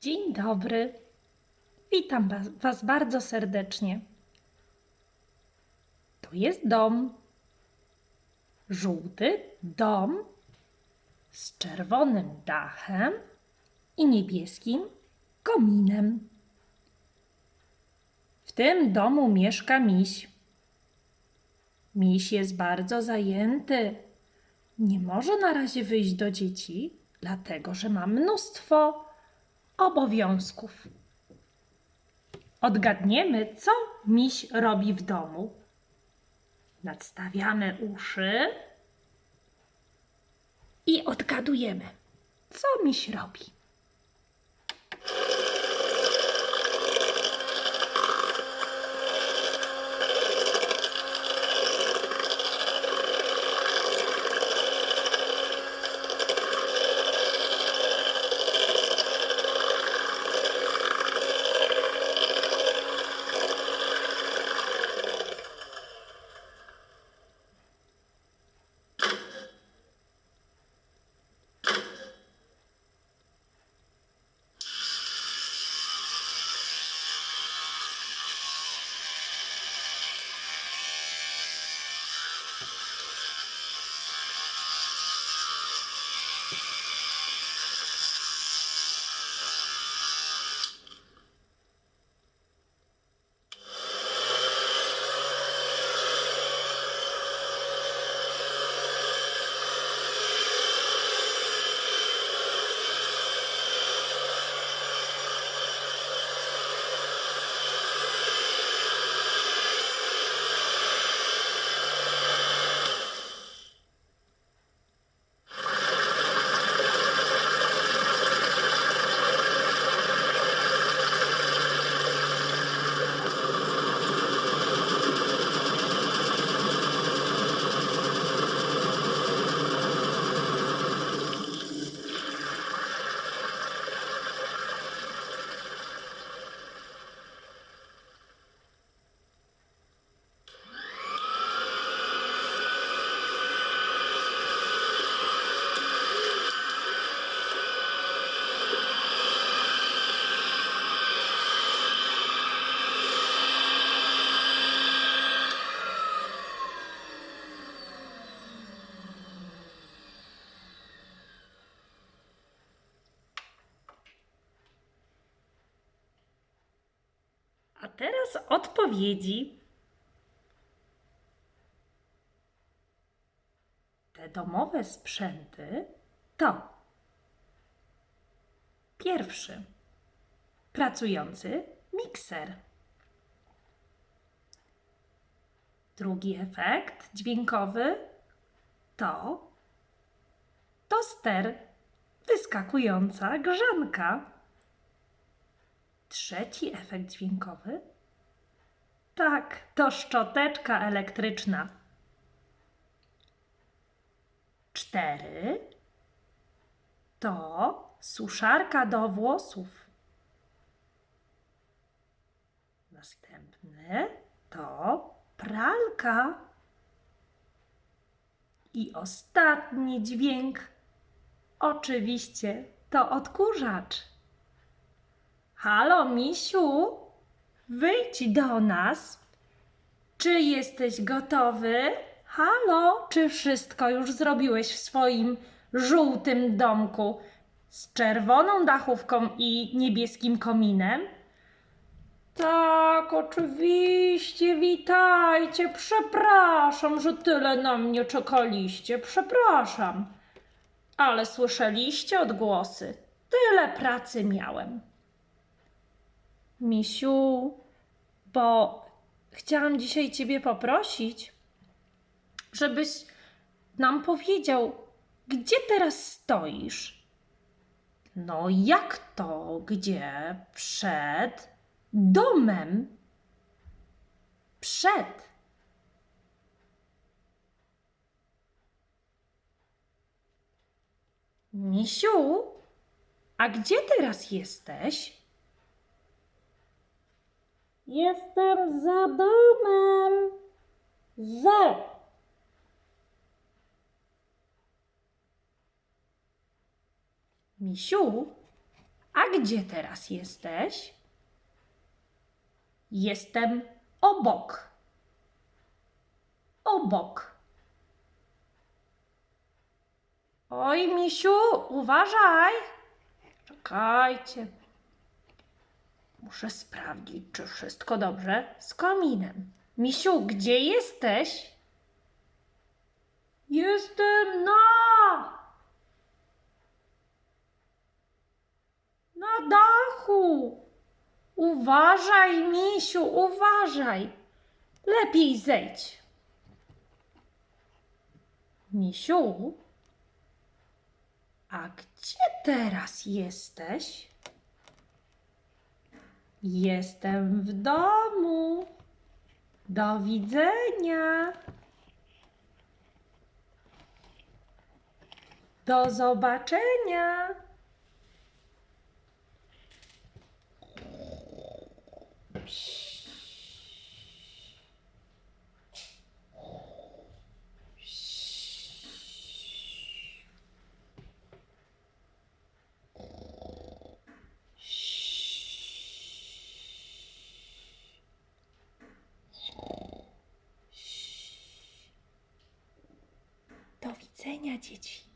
Dzień dobry. Witam was, bardzo serdecznie. To jest dom. Żółty dom z czerwonym dachem i niebieskim kominem. W tym domu mieszka miś. Miś jest bardzo zajęty. Nie może na razie wyjść do dzieci, dlatego że ma mnóstwo obowiązków. Odgadniemy, co miś robi w domu. Nadstawiamy uszy i odgadujemy, co miś robi. Teraz odpowiedzi. Te domowe sprzęty to pierwszy pracujący mikser. Drugi efekt dźwiękowy to toster, wyskakująca grzanka. Trzeci efekt dźwiękowy? Tak, to szczoteczka elektryczna. Cztery to suszarka do włosów. Następny to pralka. I ostatni dźwięk, oczywiście, to odkurzacz. Halo, misiu, wyjdź do nas. Czy jesteś gotowy? Halo, czy wszystko już zrobiłeś w swoim żółtym domku z czerwoną dachówką i niebieskim kominem? Tak, oczywiście, witajcie. Przepraszam, że tyle na mnie czekaliście. Przepraszam. Ale słyszeliście odgłosy. Tyle pracy miałem. Misiu, bo chciałam dzisiaj Ciebie poprosić, żebyś nam powiedział, gdzie teraz stoisz. No, jak to, gdzie? Przed domem. Przed. Misiu, a gdzie teraz jesteś? Jestem za domem. Za. Misiu, A gdzie teraz jesteś? Jestem obok. Obok. Oj, misiu, uważaj. Czekajcie. Muszę sprawdzić, czy wszystko dobrze z kominem. Misiu, gdzie jesteś? Jestem na. Na dachu. Uważaj, misiu, uważaj. Lepiej zejdź. Misiu, a gdzie teraz jesteś? Jestem w domu. Do widzenia. Do zobaczenia. Do widzenia, dzieci.